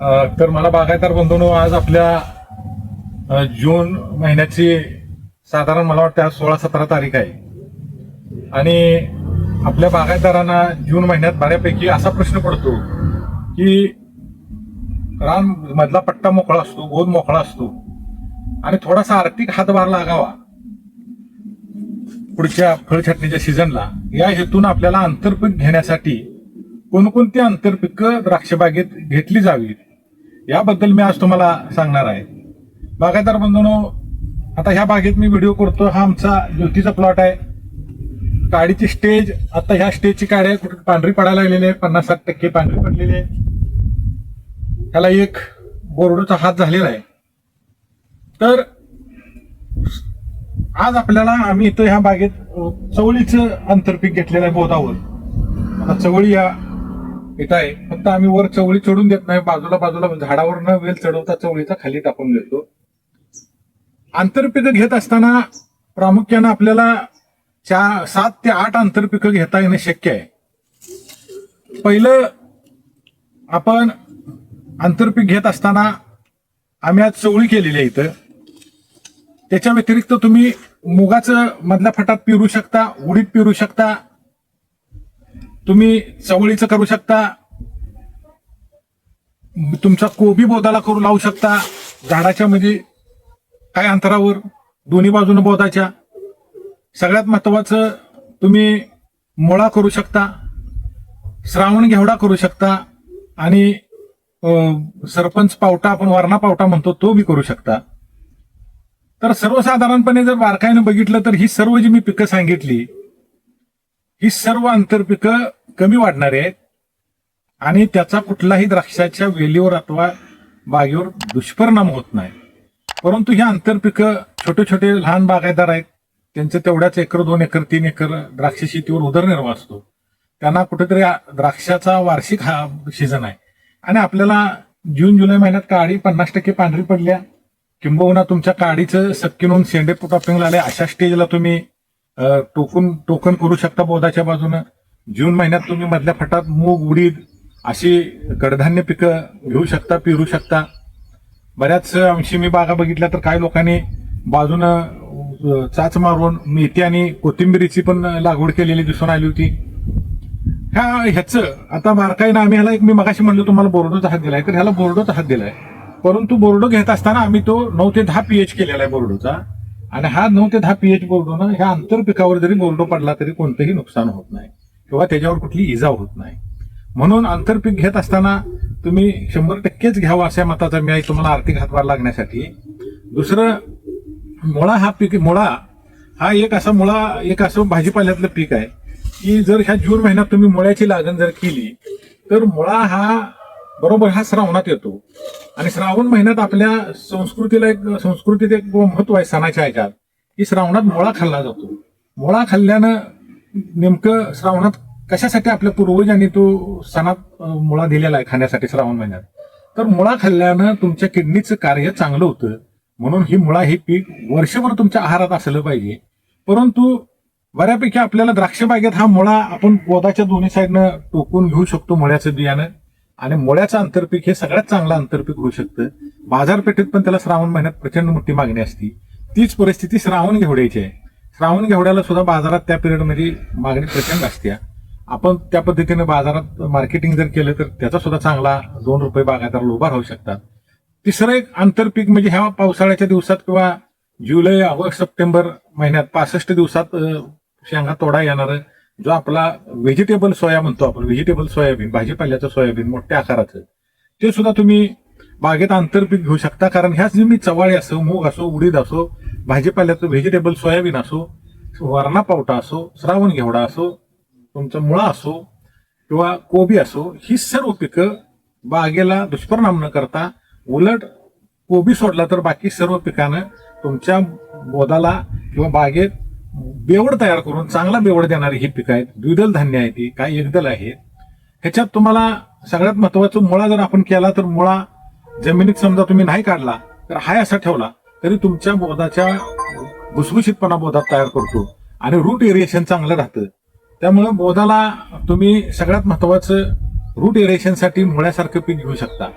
तर मला बागायतदार बंधूंनो आज आपल्या जून महिन्याची साधारण मला वाटतं आज सोळा सतरा तारीख आहे. आणि आपल्या बागायतदारांना जून महिन्यात बऱ्यापैकी असा प्रश्न पडतो की रान मधला पट्टा मोकळा असतो गोद मोकळा असतो आणि थोडासा आर्थिक हातभार लागावा पुढच्या फळछटणीच्या सीझनला. या हेतून आपल्याला आंतरपीक घेण्यासाठी कोणकोणती आंतरपिकं द्राक्षबागेत घेतली जावीत? याबद्दल मी आज तुम्हाला सांगणार आहे. बागायतदार बंधूनो आता ह्या बागेत मी व्हिडिओ करतो हा आमचा ज्योतीचा प्लॉट आहे. काडीची स्टेज आता ह्या स्टेजची काडी आहे कुठे पांढरी पडायला लागलेली आहे. पन्नास साठ टक्के पांढरी पडलेली आहे. त्याला एक बोर्डचा हात झालेला आहे. तर आज आपल्याला आम्ही इथं ह्या बागेत चवळीचं आंतरपीक घेतलेलं आहे बोधावर आता चवळी या इथं आहे. फक्त आम्ही वर चवळी चढून देत नाही बाजूला बाजूला म्हणजे झाडावर न वेल चढवता चवळीचा खाली टाकून देतो. आंतरपिकं घेत असताना प्रामुख्यानं आपल्याला चार सात ते आठ आंतरपिकं घेता येणं शक्य आहे. पहिलं आपण आंतरपीक घेत असताना आम्ही आज चवळी केलेली आहे इथं. त्याच्या व्यतिरिक्त तुम्ही मुगाचं मधल्या फटात पिरू शकता उडीद पिरू शकता तुम्ही चवळीचं करू शकता. तुमचा कोबी बोदाला करू लावू शकता. झाडाच्या म्हणजे काय अंतरावर? दोन्ही बाजूने बोधाच्या सगळ्यात महत्वाचं तुम्ही मुळा करू शकता. श्रावण घेवडा करू शकता. आणि सरपंच पावटा आपण वारणा पावटा म्हणतो तो बी करू शकता. तर सर्वसाधारणपणे जर बारकाईनं बघितलं तर ही सर्व जी मी पिकं सांगितली ही सर्व आंतरपिकं कमी वाढणारी आहेत. आणि त्याचा कुठलाही द्राक्षाच्या वेलीवर अथवा बागेवर दुष्परिणाम होत नाही. परंतु ही आंतरपिकं छोटे छोटे लहान बागायतदार आहेत. त्यांचं तेवढ्याच एकर दोन एकर तीन एकर द्राक्ष शेतीवर उदरनिर्वाह असतो. त्यांना कुठेतरी द्राक्षाचा वार्षिक हा सीझन आहे. आणि आपल्याला जून जुलै महिन्यात काळी पन्नास टक्के पांढरी पडल्या. किंबहुना तुमच्या काडीचं सक्की नोंद शेंडे टॉपिंगला आले अशा स्टेजला तुम्ही टोकून टोकन करू शकता बोधाच्या बाजूनं. जून महिन्यात तुम्ही मधल्या फटात मूग उडीद अशी कडधान्य पिकं घेऊ शकता पेरू शकता. बऱ्याच अंशी मी बागा बघितल्या तर काही लोकांनी बाजूनं चाच मारून मेथी आणि कोथिंबिरीची पण लागवड केलेली दिसून आली होती. ह्या ह्याचं आता बारकाईनं आम्ही ह्याला एक मी मगाशी म्हणलं तुम्हाला बोर्डोचा हात दिलाय तर ह्याला बोर्डोचा हात दिलाय. परंतु बोर्डो घेत असताना आम्ही तो नऊ ते दहा पीएच केलेला आहे बोर्डोचा. आणि हा नऊ ते दहा पीएच बोर्डोनं ह्या आंतरपिकावर जरी बोर्डो पडला तरी कोणतंही नुकसान होत नाही. किंवा त्याच्यावर कुठली इजा होत नाही. म्हणून आंतरपीक घेत असताना तुम्ही शंभर टक्केच घ्यावं अशा मताचा मी आई तुम्हाला आर्थिक हातभार लागण्यासाठी. दुसरं मुळा हा पीक मुळा हा एक असा मुळा एक असं भाजीपाल्यातलं पीक आहे की जर ह्या जून महिन्यात तुम्ही मुळ्याची लागण जर केली तर मुळा हा बरोबर हा श्रावणात येतो. आणि श्रावण महिन्यात आपल्या संस्कृतीला एक संस्कृतीत एक महत्त्व आहे सणाच्या ह्याच्यात की श्रावणात मुळा खाल्ला जातो. मुळा खाल्ल्यानं नेमकं श्रावणात कशासाठी आपल्या पूर्वजांनी तो सणात मुळा दिलेला आहे खाण्यासाठी श्रावण महिन्यात? तर मुळा खाल्ल्यानं तुमच्या किडनीचं कार्य चांगलं होतं म्हणून ही मुळा हे पीक वर्षभर तुमच्या आहारात असलं पाहिजे. परंतु बऱ्यापैकी आपल्याला द्राक्ष बागेत हा मुळा आपण पोदाच्या दोन्ही साईडनं टोकून घेऊ शकतो मुळ्याचं बियाणं. आणि मुळ्याचं आंतरपीक हे सगळ्यात चांगलं आंतरपीक होऊ शकतं. बाजारपेठेत पण त्याला श्रावण महिन्यात प्रचंड मोठी मागणी असते. तीच परिस्थिती श्रावण घेवड्याची आहे. श्रावण घेवड्याला सुद्धा बाजारात त्या पिरियडमध्ये मागणी प्रचंड असते. आपण त्या पद्धतीने बाजारात मार्केटिंग जर केलं तर त्याचा सुद्धा चांगला दोन रुपये बागायदार उभा राहू शकतात. तिसरं एक आंतरपीक म्हणजे ह्या पावसाळ्याच्या दिवसात किंवा जुलै ऑगस्ट सप्टेंबर महिन्यात पासष्ट दिवसात शेंगा तोडा येणारं. जो आपला व्हेजिटेबल सोया म्हणतो आपण व्हेजिटेबल सोयाबीन भाजीपाल्याचं सोयाबीन मोठ्या आकाराचं ते सुद्धा तुम्ही बागेत आंतरपीक घेऊ शकता. कारण ह्याच मी चवाळी असो मूग असो उडीद असो भाजीपाल्याचं व्हेजिटेबल सोयाबीन असो वरणा पावटा असो श्रावण घेवडा असो तुमचा मुळा असो किंवा कोबी असो ही सर्व पिकं बागेला दुष्परिणाम न करता उलट कोबी सोडला तर बाकी सर्व पिकानं तुमच्या बोदाला किंवा बागेत बेवड तयार करून चांगला बेवड देणारी ही पिकं आहेत. द्विदल धान्य आहे ती काही एकदल आहेत ह्याच्यात तुम्हाला सगळ्यात महत्वाचं मुळा जर आपण केला तर मुळा जमिनीत समजा तुम्ही नाही काढला तर हाय असा ठेवला तरी तुमच्या बोधाच्या भुसभुशीतपणा बोधात तयार करतो. आणि रूट एरिएशन चांगलं राहतं. त्यामुळे बोधाला तुम्ही सगळ्यात महत्वाचं रूट एरिएशनसाठी मुळ्यासारखं पीक घेऊ शकता.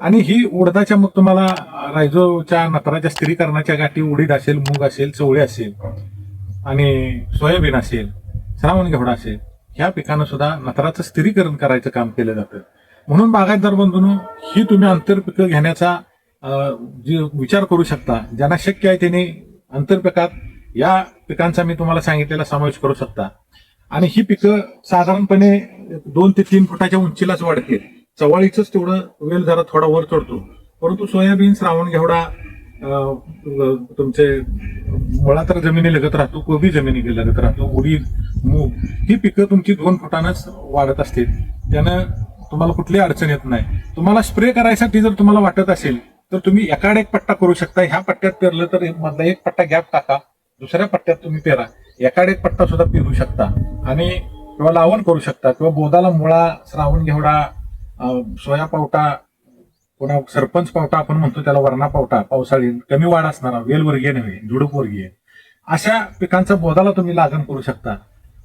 आणि ही उडदाच्या मग तुम्हाला रायजोच्या नत्राच्या स्थिरीकरणाच्या गाठी उडीद असेल मूग असेल चवळी असेल आणि सोयाबीन असेल श्रावण घेवडा असेल ह्या पिकानं सुद्धा नत्राचं स्थिरीकरण करायचं काम केलं जातं. म्हणून बागायतदार बंधूंनो ही तुम्ही आंतरपिकं घेण्याचा जी जे विचार करू शकता ज्यांना शक्य आहे त्यांनी आंतरपिकात या पिकांचा मी तुम्हाला सांगितलेला समावेश करू शकता. आणि ही पिकं साधारणपणे दोन ते तीन फुटाच्या उंचीलाच वाढते. चवळीच तेवढं वेल जरा थोडा वर चढतो. परंतु सोयाबीन श्रावण घेवडा तुमचे मुळा तर जमिनी लगत राहतो कोबी जमिनी लगत राहतो उडीद मूग ही पिकं तुमची दोन फुटानंच वाढत असतील. त्यानं तुम्हाला कुठली अडचण येत नाही. तुम्हाला स्प्रे करायसाठी जर तुम्हाला वाटत असेल तर तुम्ही एकाड एक पट्टा करू शकता. ह्या पट्ट्यात पेरलं तर मधला एक पट्टा गॅप टाका दुसऱ्या पट्ट्यात तुम्ही पेरा. एकाड एक पट्टा सुद्धा पेरू शकता. आणि किंवा लावण करू शकता किंवा बोदाला मुळा श्रावण घेवडा सोया पावटा पुन्हा सरपंच पावटा आपण म्हणतो त्याला वरणा पावटा पावसाळी कमी वाढ असणारा वेलवर्गीय नव्हे झुडूप वर्गीय. अशा पिकांचा बोधाला तुम्ही लागण करू शकता.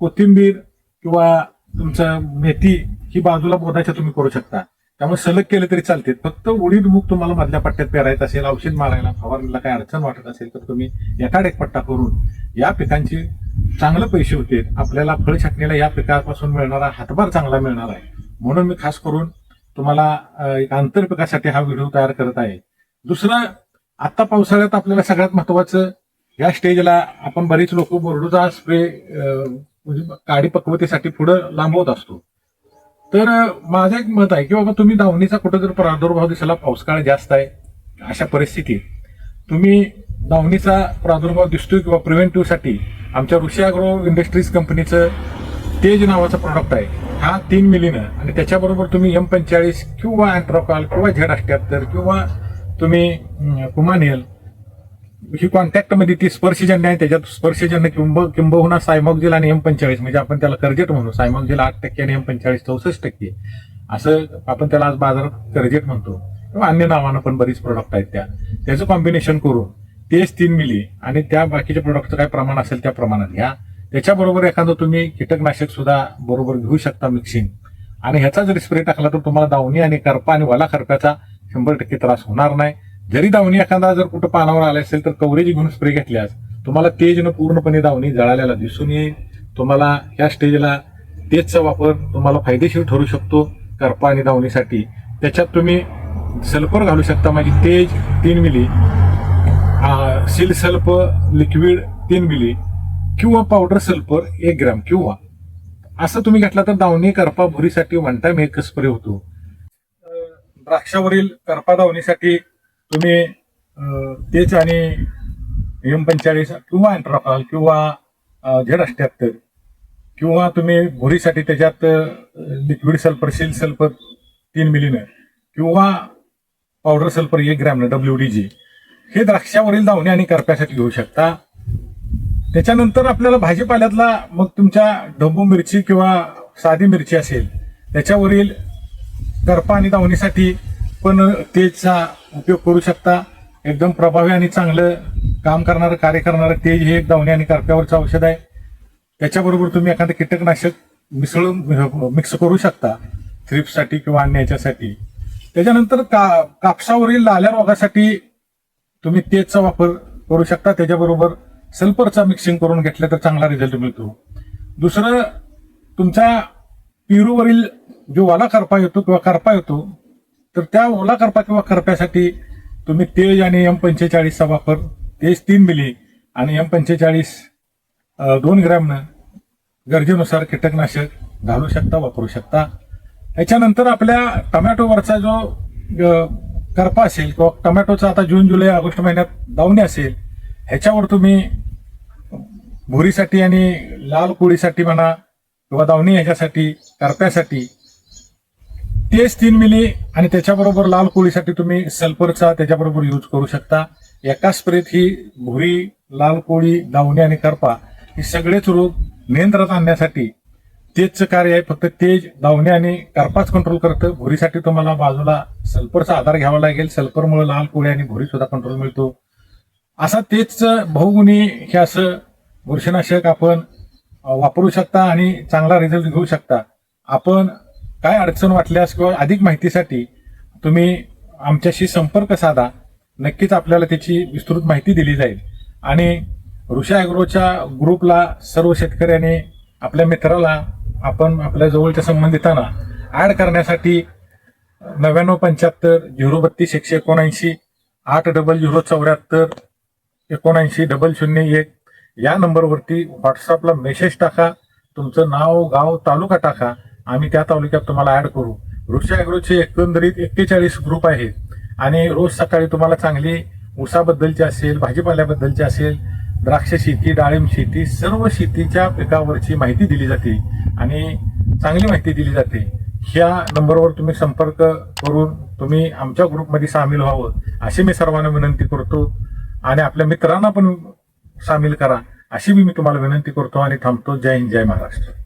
कोथिंबीर किंवा तुमचं मेथी ही बाजूला बोधाच्या तुम्ही करू शकता. त्यामुळे सलग केले तरी चालते. फक्त उडीद मूग तुम्हाला मधल्या पट्ट्यात पेरायचं असेल औषध मारायला फवारणीला काही अडचण वाटत असेल तर तुम्ही एकाड एक पट्टा करून या पिकांची चांगले पैसे होते आपल्याला फळ छाटणीला या पिकापासून मिळणारा हातभार चांगला मिळणार आहे. म्हणून मी खास करून तुम्हाला एक आंतरपिकासाठी हा व्हिडिओ तयार करत आहे. दुसरं आता पावसाळ्यात आपल्याला सगळ्यात महत्वाचं या स्टेजला आपण बरीच लोक बोर्डोचा स्प्रे म्हणजे काडी पक्वतेसाठी पुढं लांबवत असतो. तर माझं एक मत आहे की बाबा तुम्ही दावणीचा कुठं जर प्रादुर्भाव दिसला पावसाळा जास्त आहे अशा परिस्थितीत तुम्ही दावणीचा प्रादुर्भाव दिसतोय किंवा प्रिव्हेंटिव्हसाठी आमच्या ऋषी अग्रो इंडस्ट्रीज कंपनीचं तेज नावाचं प्रॉडक्ट आहे. हा तीन मिलीनं. आणि त्याच्याबरोबर तुम्ही एम पंचेचाळीस किंवा अँट्रोकॉल किंवा झेड अठ्ठ्याहत्तर किंवा तुम्ही अं, कुमानियल ही कॉन्टॅक्टमध्ये ती स्पर्शजन्य आहे त्याच्यात स्पर्शजन्य किंब किंबहुना सायमॉक्झिल आणि एम पंचेचाळीस. म्हणजे आपण त्याला कर्जेट म्हणू. सायमॉक्झिल आठ टक्के आणि एम पंचेचाळीस चौसष्ट टक्के. असं आपण त्याला आज बाजारात कर्जेट म्हणतो. किंवा अन्य नावानं पण बरीच प्रोडक्ट आहेत त्या. त्याचं कॉम्बिनेशन करून तेच तीन मिली आणि त्या बाकीच्या प्रोडक्टचं काय प्रमाण असेल त्या प्रमाणात घ्या. त्याच्याबरोबर एखादं तुम्ही कीटकनाशक सुद्धा बरोबर घेऊ शकता मिक्सिंग आणि ह्याचा जरी स्प्रे टाकला तर तुम्हाला दावणी आणि करपा आणि वाला करप्याचा शंभर टक्के त्रास होणार नाही. जरी दावणी एखादा जर कुठं पानावर आला असेल तर कव्हरेज घेऊन स्प्रे घेतल्यास तुम्हाला तेजनं पूर्णपणे दावणी जळालेला दिसून येईल. तुम्हाला या स्टेजला तेजचा वापर तुम्हाला फायदेशीर ठरू शकतो करपा आणि दावणीसाठी. त्याच्यात तुम्ही सल्फर घालू शकता म्हणजे तेज तीन मिली सिल सल्फ लिक्विड तीन मिली किंवा पावडर सल्फर एक ग्रॅम किंवा. असं तुम्ही घेतला तर दावणी करपा भुरीसाठी वन टाइम एक स्प्रे होतो. द्राक्षावरील करपा दावणीसाठी तुम्ही तेच आणि एम पंचेचाळीस किंवा अँट्राफॉल किंवा झेड अष्ट्याहत्तर किंवा तुम्ही भुरीसाठी त्याच्यात लिक्विड सल्फर सिल सल्फर तीन मिलीनं किंवा पावडर सल्फर एक ग्रॅमनं डब्ल्यू डी जी हे द्राक्षावरील दावणी आणि करप्यासाठी घेऊ शकता. त्याच्यानंतर आपल्याला भाजीपाल्यातला मग तुमच्या ढबू मिरची किंवा साधी मिरची असेल त्याच्यावरील करपा आणि दावणीसाठी पण तेजचा उपयोग करू शकता. एकदम प्रभावी आणि चांगलं काम करणारं कार्य करणारं तेज हे एक दावणी आणि करप्यावरचं औषध आहे. त्याच्याबरोबर तुम्ही एखादं कीटकनाशक मिसळून मिक्स करू शकता थ्रिपसाठी किंवा अन्य याच्यासाठी. त्याच्यानंतर का कापसावरील लाल्या रोगासाठी तुम्ही तेजचा वापर करू शकता. त्याच्याबरोबर सल्फरचा मिक्सिंग करून घेतलं तर चांगला रिझल्ट मिळतो. दुसरं तुमच्या पेरूवरील जो ओला करपा येतो किंवा करपा येतो तर त्या ओला करपा किंवा करप्यासाठी तुम्ही तेज आणि एम पंचेचाळीसचा वापर तेज तीन मिली आणि एम पंचेचाळीस दोन ग्रॅमनं गरजेनुसार कीटकनाशक घालू शकता वापरू शकता. याच्यानंतर आपल्या टमॅटोवरचा जो करपा असेल किंवा टमॅटोचा आता जून जुलै ऑगस्ट महिन्यात दावणी असेल ह्याच्यावर तुम्ही भुरीसाठी आणि लाल कोळीसाठी म्हणा किंवा दावणी ह्याच्यासाठी करप्यासाठी तेच तीन मिली आणि त्याच्याबरोबर लाल कोळीसाठी तुम्ही सल्फरचा त्याच्याबरोबर यूज करू शकता. एका स्प्रेत ही भुरी लाल कोळी दावणी आणि करपा हे सगळेच रोग नियंत्रणात आणण्यासाठी तेजचं कार्य आहे. फक्त तेज दावणी आणि करपाच कंट्रोल करतं. भुरीसाठी तुम्हाला बाजूला सल्फरचा आधार घ्यावा लागेल. सल्फरमुळे लाल कोळी आणि भुरी सुद्धा कंट्रोल मिळतो. असा तेच बहुगुणी हे असं बुरशीनाशक आपण वापरू शकता आणि चांगला रिझल्ट घेऊ शकता. आपण काय अडचण वाटल्यास किंवा अधिक माहितीसाठी तुम्ही आमच्याशी संपर्क साधा. नक्कीच आपल्याला त्याची विस्तृत माहिती दिली जाईल. आणि ऋषा ॲग्रोच्या ग्रुपला सर्व शेतकऱ्यांनी आपल्या मित्राला आपण आपल्या जवळच्या संबंधितांना ऍड करण्यासाठी नव्याण्णव पंच्याहत्तर झिरो बत्तीस एकशे एकोणऐंशी आठ डबल झिरो चौऱ्याहत्तर एकोणऐंशी डबल शून्य एक या नंबरवरती व्हॉट्सअपला मेसेज टाका. तुमचं नाव गाव तालुका टाका. आम्ही त्या तालुक्यात तुम्हाला ऍड करू. ऋषा ॲग्रोचे एकंदरीत एक्केचाळीस ग्रुप आहेत. आणि रोज सकाळी तुम्हाला चांगली ऊसाबद्दलची असेल भाजीपाल्याबद्दलची असेल द्राक्ष शेती डाळिंब शेती सर्व शेतीच्या पिकावरची माहिती दिली जाते. आणि चांगली माहिती दिली जाते. ह्या नंबरवर तुम्ही संपर्क करून तुम्ही आमच्या ग्रुपमध्ये सामील व्हावं अशी मी सर्वांना विनंती करतो. आणि आपल्या मित्रांना पण सामील करा. अशी मी तुम्हाला विनंती करतो आणि थांबतो. जय हिंद जय महाराष्ट्र.